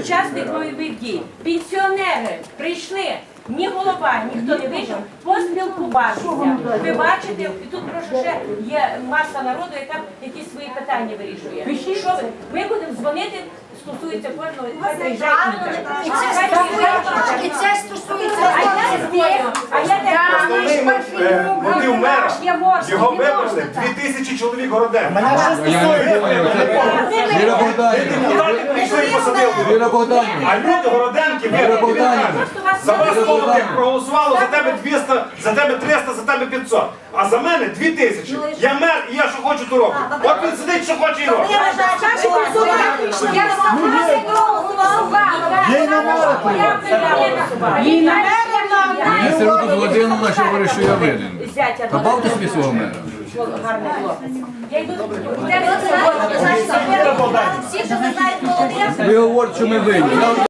Учасник бойових дій, пенсіонери прийшли, ні голова, ніхто не вийшов, поспілкуватися. Ви бачите, і тут прошу ще є маса народу, яка якісь свої питання вирішує. Що ви? Ми будемо дзвонити, стосується кожного. І це стосується, і це стосується. А я е, мотив мера, його вибрали дві тисячі чоловік городен. Віра Богданівна, Депутати прийшли і посадили. Віра Богданівна, А люди городенки вибрали. Тобі Богданівна. за вас молодих проголосувало за тебе 200, за тебе 300, за тебе 500. А за мене 2 тисячі. Я мер і я що хочу, то роблю. От він сидить, що хоче і робить. міністр тут Володимирівна, що говорить, що я винен. Та бавте собі свого мера. Я йду ви говорите, що ми винні.